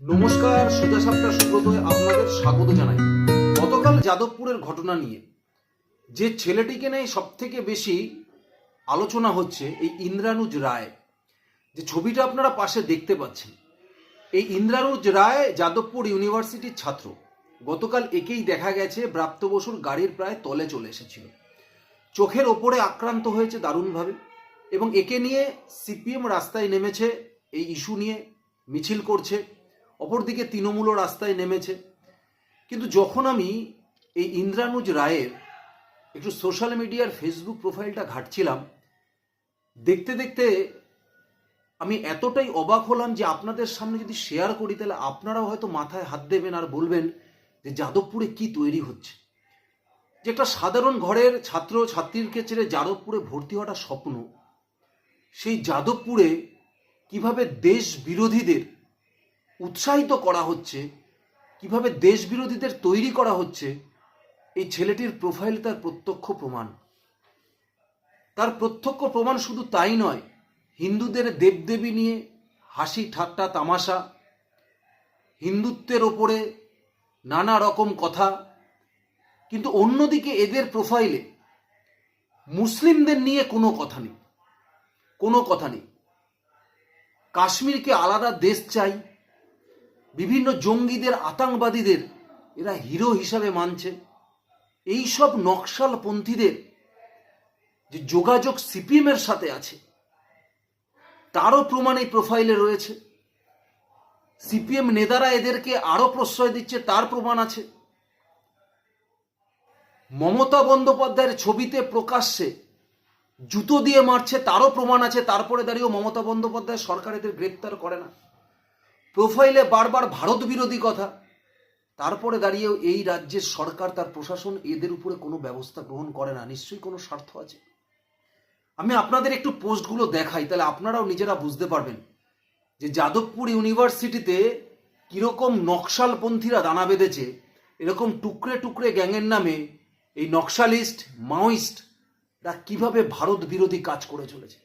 নমস্কার, সোজা সাপটা সুব্রতয় আপনাদের স্বাগত জানাই। গতকাল যাদবপুরের ঘটনা নিয়ে যে ছেলেটিকে নেই সব থেকে বেশি আলোচনা হচ্ছে এই ইন্দ্রানুজ রায়। যে ছবিটা আপনারা পাশে দেখতে পাচ্ছেন। এই ইন্দ্রানুজ রায় যাদবপুর ইউনিভার্সিটির ছাত্র। গতকাল একেই দেখা গেছে ব্রাপ্ত বসুর গাড়ির প্রায় তলে চলে এসেছিল। চোখের ওপরে আক্রান্ত হয়েছে দারুণভাবে এবং একে নিয়ে সিপিএম রাস্তায় নেমেছে, এই ইস্যু নিয়ে মিছিল করছে। অপরদিকে তৃণমূলও রাস্তায় নেমেছে। কিন্তু যখন আমি এই ইন্দ্রানুজ রায়ের একটু সোশ্যাল মিডিয়ার ফেসবুক প্রোফাইলটা ঘাটছিলাম, দেখতে দেখতে আমি এতটাই অবাক হলাম যে আপনাদের সামনে যদি শেয়ার করি, তাহলে আপনারাও হয়তো মাথায় হাত দেবেন আর বলবেন যে যাদবপুরে কি তৈরি হচ্ছে। যে একটা সাধারণ ঘরের ছাত্র ছাত্রীকে ছেড়ে যাদবপুরে ভর্তি হওয়াটা স্বপ্ন। সেই যাদবপুরে কীভাবে দেশ বিরোধীদের উৎসাহিত করা হচ্ছে, কীভাবে দেশ বিরোধীদের তৈরি করা হচ্ছে, এই ছেলেটির প্রোফাইল তার প্রত্যক্ষ প্রমাণ। তার প্রত্যক্ষ প্রমাণ শুধু তাই নয়, হিন্দুদের দেবদেবী নিয়ে হাসি, ঠাট্টা, তামাশা, হিন্দুত্বের ওপরে নানা রকম কথা, কিন্তু অন্যদিকে এদের প্রোফাইলে মুসলিমদের নিয়ে কোনো কথা নেই, কোনো কথা নেই। কাশ্মীরকে আলাদা দেশ চাই বিভিন্ন জঙ্গিদের, আতঙ্কবাদীদের এরা হিরো হিসাবে মানছে। এই সব নকশালপন্থীদের যে যোগাযোগ সিপিএমের সাথে আছে, তারও প্রমাণ এই প্রোফাইলে রয়েছে। সিপিএম নেতারা এদেরকে আরও প্রশ্রয় দিচ্ছে, তার প্রমাণ আছে। মমতা বন্দ্যোপাধ্যায়ের ছবিতে প্রকাশ্যে জুতো দিয়ে মারছে, তারও প্রমাণ আছে। তারপরে দাঁড়িয়েও মমতা বন্দ্যোপাধ্যায় সরকার এদের গ্রেপ্তার করে না। প্রোফাইলে বারবার ভারত বিরোধী কথা। তারপরে দাঁড়িয়েও এই রাজ্যের সরকার, তার প্রশাসন এদের উপরে কোনো ব্যবস্থা গ্রহণ করে না। নিশ্চয়ই কোনো স্বার্থ আছে। আমি আপনাদের একটু পোস্টগুলো দেখাই, তাহলে আপনারাও নিজেরা বুঝতে পারবেন যে যাদবপুর ইউনিভার্সিটিতে কীরকম নকশালপন্থীরা দানা বেঁধেছে, এরকম টুকরে টুকরে গ্যাংয়ের নামে এই নকশালিস্ট, মাওয়িস্ট, রা কীভাবে ভারত বিরোধী কাজ করে চলেছে।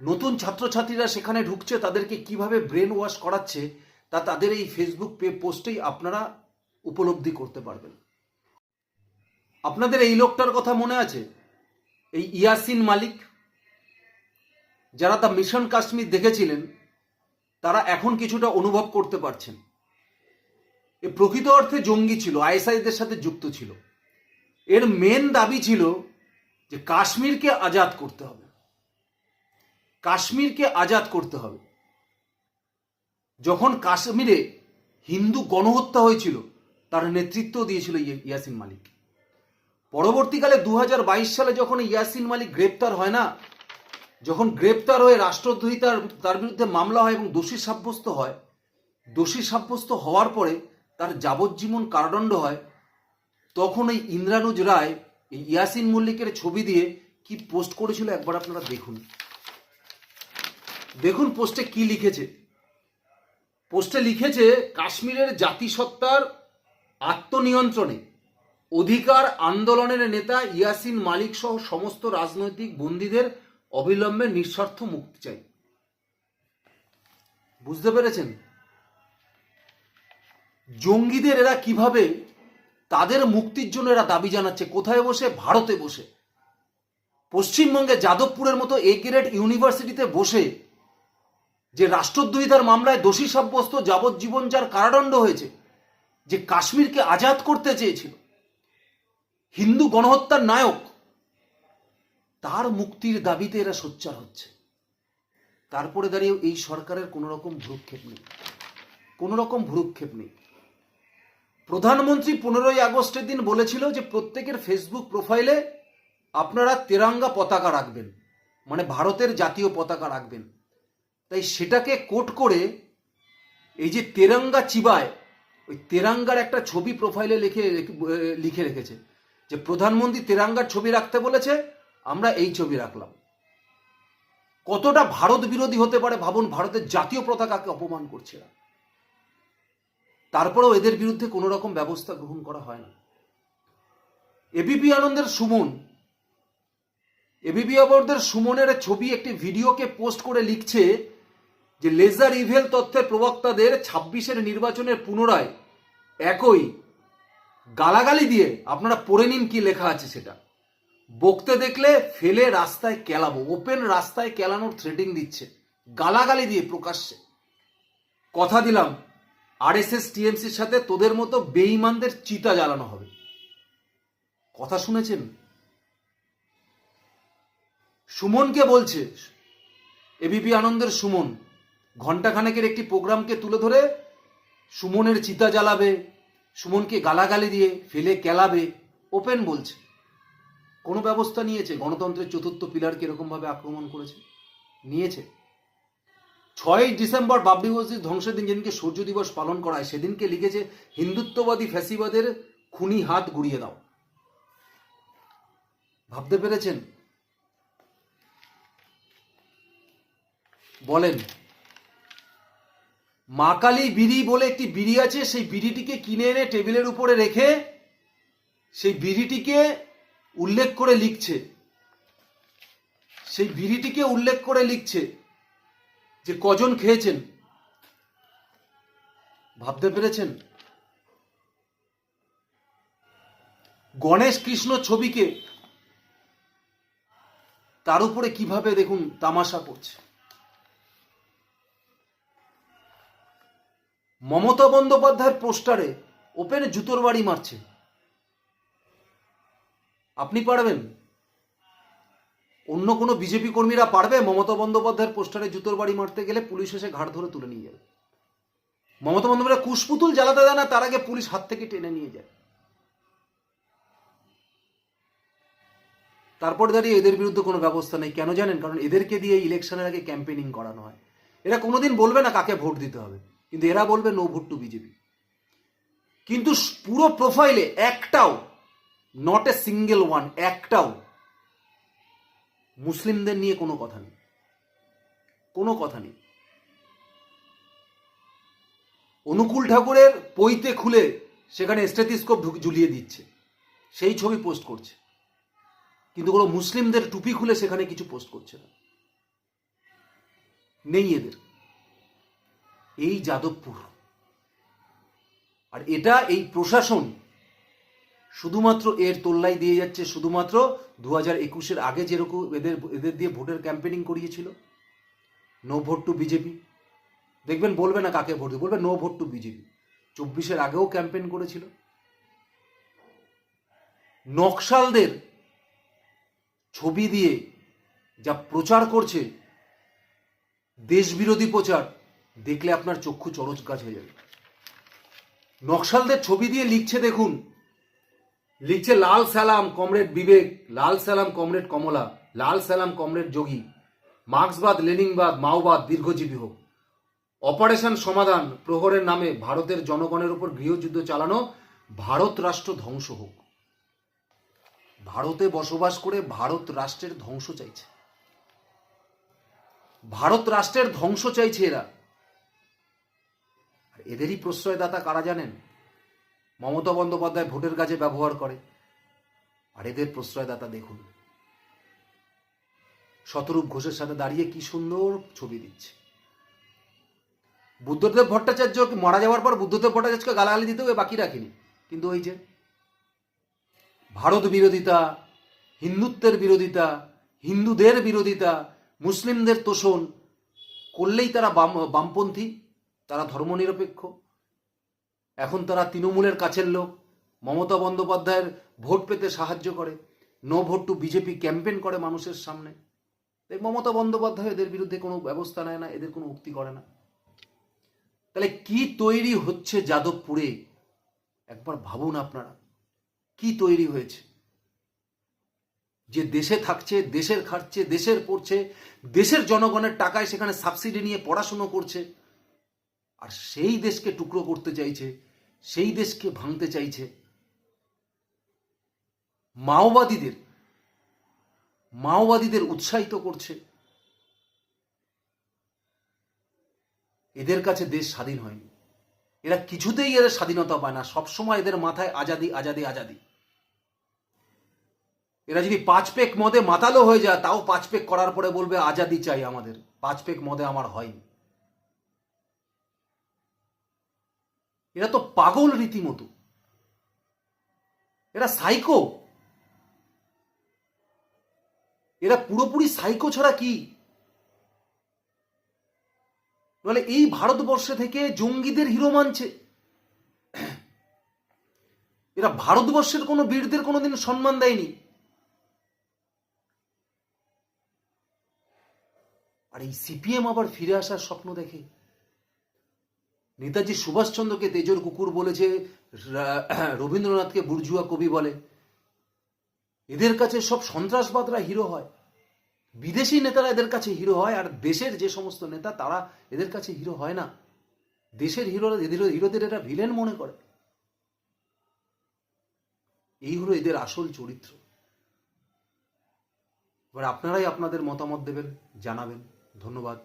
নতুন ছাত্রছাত্রীরা সেখানে ঢুকছে, তাদেরকে কীভাবে ব্রেন ওয়াশ করাচ্ছে, তা তাদের এই ফেসবুক পে পোস্টেই আপনারা উপলব্ধি করতে পারবেন। আপনাদের এই লোকটার কথা মনে আছে? এই ইয়াসিন মালিক, যারা তা মিশন কাশ্মীর দেখেছিলেন, তারা এখন কিছুটা অনুভব করতে পারছেন। এ প্রকৃত অর্থে জঙ্গি ছিল, আইএসআইদের সাথে যুক্ত ছিল। এর মেন দাবি ছিল যে কাশ্মীরকে আজাদ করতে হবে। কাশ্মীরকে আজাদ করতে হবে। যখন কাশ্মীরে হিন্দু গণহত্যা হয়েছিল, তার নেতৃত্ব দিয়েছিল ইয়ে- ইয়াসিন মালিক। পরবর্তীকালে দু হাজার বাইশ সালে যখন ইয়াসিন মালিক গ্রেপ্তার হয় না, যখন গ্রেপ্তার হয়ে রাষ্ট্রদ্রোহী তার বিরুদ্ধে মামলা হয় এবং দোষী সাব্যস্ত হয়, দোষী সাব্যস্ত হওয়ার পরে তার যাবজ্জীবন কারাদণ্ড হয়, তখন এই ইন্দ্রানুজ রায় ইয়াসিন মল্লিকের ছবি দিয়ে কি পোস্ট করেছিল একবার আপনারা দেখুন। দেখুন পোস্টে কি লিখেছে। পোস্টে লিখেছে, কাশ্মীরের জাতিসত্তার আত্মনিয়ন্ত্রণে অধিকার আন্দোলনের নেতা ইয়াসিন মালিক সহ সমস্ত রাজনৈতিক বন্দীদের অবিলম্বে নিঃস্বার্থ মুক্তি চাই। বুঝতে পেরেছেন? জঙ্গিদের এরা কীভাবে তাদের মুক্তির জন্য এরা দাবি জানাচ্ছে, কোথায় বসে? ভারতে বসে। পশ্চিমবঙ্গে যাদবপুরের মতো এ গ্রেড ইউনিভার্সিটিতে বসে যে রাষ্ট্রদ্রোহিতার মামলায় দোষী সাব্যস্ত যাবজ্জীবন যার কারাদণ্ড হয়েছে, যে কাশ্মীরকে আজাদ করতে চেয়েছিল, হিন্দু গণহত্যার নায়ক, তার মুক্তির দাবিতে এরা সোচ্চার হচ্ছে। তারপরে দাঁড়িয়ে এই সরকারের কোনো রকম ভ্রুক্ষেপ নেই। কোনো রকম ভ্রুক্ষেপ নেই। প্রধানমন্ত্রী পনেরোই আগস্টের দিন বলেছিল যে প্রত্যেকের ফেসবুক প্রোফাইলে আপনারা তেরাঙ্গা পতাকা রাখবেন মানে ভারতের জাতীয় পতাকা রাখবেন। তাই সেটাকে কোট করে এই যে তেরাঙ্গা চিবায়, ওই তেরাঙ্গার একটা ছবি প্রোফাইলে লিখে লিখে রেখেছে যে প্রধানমন্ত্রী তেরাঙ্গার ছবি রাখতে বলেছে, আমরা এই ছবি রাখলাম কতটা ভারত বিরোধী হতে পারে ভাবুন, ভারতের জাতীয় পতাকাকে অপমান করছে এরা। তারপরেও এদের বিরুদ্ধে কোনো রকম ব্যবস্থা গ্রহণ করা হয় না এবিপি আনন্দের সুমন এবিপি আনন্দের সুমনের ছবি একটি ভিডিওকে পোস্ট করে লিখছে যে লেজার ইভেল তথ্যের প্রবক্তাদের ছাব্বিশের নির্বাচনের পুনরায় একই গালাগালি দিয়ে আপনারা পড়ে নিন কি লেখা আছে সেটা। বকতে দেখলে ফেলে রাস্তায় কেলাবো ওপেন রাস্তায় কেলানোর থ্রেটিং দিচ্ছে, গালাগালি দিয়ে প্রকাশ্যে। কথা দিলাম আর এস আরএসএস টিএমসির সাথে তোদের মতো বেঈমানদের চিতা জ্বালানো হবে। কথা শুনেছেন? সুমনকে বলছে এবিপি আনন্দের সুমন ঘণ্টাখানেকের একটি প্রোগ্রামকে তুলে ধরে সুমনের চিতা জ্বালাবে, সুমনকে গালাগালি দিয়ে ফেলে কেলাবে, ওপেন বলছে। কোনো ব্যবস্থা নিয়েছে? গণতন্ত্রের চতুর্থ পিলারকে এরকমভাবে আক্রমণ করেছে? নিয়েছে। ছয়ই ডিসেম্বর বাবরি মসজিদ ধ্বংসের দিন যেদিনকে সূর্য দিবস পালন করা হয় সেদিনকে লিখেছে, হিন্দুত্ববাদী ফ্যাসিবাদের খুনি হাত গুড়িয়ে দাও। ভাবতে পেরেছেন? বলেন মা কালী বিড়ি বলে একটি বিড়ি আছে, সেই বিড়িটিকে কিনে এনে টেবিলের উপরে রেখে সেই বিড়িটিকে উল্লেখ করে লিখছে। সেই বিড়িটিকে উল্লেখ করে লিখছে যে কজন খেয়েছেন। ভাবতে পেরেছেন? গণেশ কৃষ্ণ ছবিকে তার উপরে কীভাবে দেখুন তামাশা করছে? মমতা বন্দ্যোপাধ্যায়ের পোস্টারে ওপেন জুতোর বাড়ি মারছে। আপনি পারবেন? অন্য কোনো বিজেপি কর্মীরা পারবে মমতা বন্দ্যোপাধ্যায়ের পোস্টারে জুতোর বাড়ি মারতে গেলে পুলিশ এসে ঘাট ধরে তুলে নিয়ে যাবে। মমতা বন্দ্যোপাধ্যায় কুশপুতুল জ্বালাতে দেয় না, তার আগে পুলিশ হাত থেকে টেনে নিয়ে যায়। তারপর দাঁড়িয়ে এদের বিরুদ্ধে কোনো ব্যবস্থা নেই, কেন জানেন? কারণ এদেরকে দিয়ে ইলেকশনের আগে ক্যাম্পেনিং করানো হয়। এরা কোনোদিন বলবে না কাকে ভোট দিতে হবে। কিন্তু এরা বলবে নো ভোট টু বিজেপি কিন্তু পুরো প্রোফাইলে একটাও নট এ সিঙ্গেল ওয়ান একটাও মুসলিমদের নিয়ে কোনো কথা নেই। কোনো কথা নেই। অনুকূল ঠাকুরের পইতে খুলে সেখানে স্টেথিস্কোপ ঝুলিয়ে দিচ্ছে। সেই ছবি পোস্ট করছে। কিন্তু কোনো মুসলিমদের টুপি খুলে সেখানে কিছু পোস্ট করছে না। নেই এদের। এই যাদবপুর। আর এটা এই প্রশাসন শুধুমাত্র এর তোল্লাই দিয়ে যাচ্ছে, শুধুমাত্র দু হাজার একুশের আগে যেরকম এদের এদের দিয়ে ভোটের ক্যাম্পেনিং করিয়েছিল। নো ভোট টু বিজেপি দেখবেন বলবে না কাকে ভোট বলবে নো ভোট টু বিজেপি চব্বিশের আগেও ক্যাম্পেইন করেছিল। নকশালদের ছবি দিয়ে যা প্রচার করছে, দেশবিরোধী প্রচার দেখলে আপনার চক্ষু চরচ গাছ হয়ে যাবে। নকশালদের ছবি দিয়ে লিখছে দেখুন। লিখছে, লাল সালাম, কমরেড বিবেক, লাল সালাম, কমরেড কমলা, লাল সালাম, কমরেড যোগী, মার্ক্সবাদ, লেনিনবাদ, মাওবাদ, দীর্ঘজীবী হোক। অপারেশন সমাধান, প্রহরের নামে ভারতের জনগণের উপর গৃহযুদ্ধ চালানো, ভারত রাষ্ট্র ধ্বংস হোক। ভারতে বসবাস করে ভারত রাষ্ট্রের ধ্বংস চাইছে। ভারত রাষ্ট্রের ধ্বংস চাইছে এরা। এদেরই প্রশ্রয়দাতা কারা জানেন? মমতা বন্দ্যোপাধ্যায় ভোটের কাজে ব্যবহার করে। আর এদের প্রশ্রয়দাতা দেখুন। শতরূপ ঘোষের সাথে দাঁড়িয়ে কি সুন্দর ছবি দিচ্ছে। বুদ্ধদেব ভট্টাচার্য মারা যাওয়ার পর বুদ্ধদেব ভট্টাচার্যকে গালাগালি দিতেও বাকি রাখিনি? কিন্তু ওই যে ভারত বিরোধিতা, হিন্দুত্বের বিরোধিতা, হিন্দুদের বিরোধিতা, মুসলিমদের তোষণ, করলেই তারা বাম বামপন্থী। তারা ধর্মনিরপেক্ষ। এখন তারা তৃণমূলের কাছের লোক। মমতা বন্দ্যোপাধ্যায়ের ভোট পেতে সাহায্য করে। No vote to BJP campaign করে মানুষের সামনে। তাই মমতা বন্দ্যোপাধ্যায় এদের বিরুদ্ধে কোনো ব্যবস্থা নেয় না, এদের কোনো উক্তি করে না। তাহলে কি তৈরি হচ্ছে যাদবপুরে? একবার ভাবুন আপনারা, কি তৈরি হয়েছে? যে দেশে থাকছে, দেশের খাচ্ছে দেশের পড়ছে, দেশের জনগণের টাকায় সেখানে সাবসিডি নিয়ে পড়াশুনো করছে আর সেই দেশকে টুকরো করতে চাইছে, সেই দেশকে ভাঙতে চাইছে। মাওবাদীদের মাওবাদীদের উৎসাহিত করছে। এদের কাছে দেশ স্বাধীন হয়নি। এরা কিছুতেই এরা স্বাধীনতা পায় না। সবসময় এদের মাথায় আজাদি আজাদি আজাদি। এরা যদি পাঁচ পেক মদে মাতালো হয়ে যায়, তাও পাঁচ পেক করার পরে বলবে, আজাদি চাই আমাদের। পাঁচ পেক মদে আমার হয়নি। এরা তো পাগল রীতিমতো। এরা সাইকো এরা পুরোপুরি সাইকো ছাড়া কি? বলে এই ভারতবর্ষে থেকে জঙ্গিদের হিরো মানছে। এরা ভারতবর্ষের কোনো বীরদের কোনোদিন সম্মান দেয়নি। আর এই সিপিএম আবার ফিরে আসার স্বপ্ন দেখে। নেতাজি সুভাষচন্দ্রকে তেজর কুকুর বলেছে রবীন্দ্রনাথকে বুর্জুয়া কবি বলে। এদের কাছে সব সন্ত্রাসবাদরা হিরো হয়। বিদেশি নেতারা এদের কাছে হিরো হয়, আর দেশের যে সমস্ত নেতা, তারা এদের কাছে হিরো হয় না। দেশের হিরো হিরোদের এরা ভিলেন মনে করে। এই হলো এদের আসল চরিত্র। এবার আপনারাই আপনাদের মতামত দেবেন, জানাবেন। ধন্যবাদ।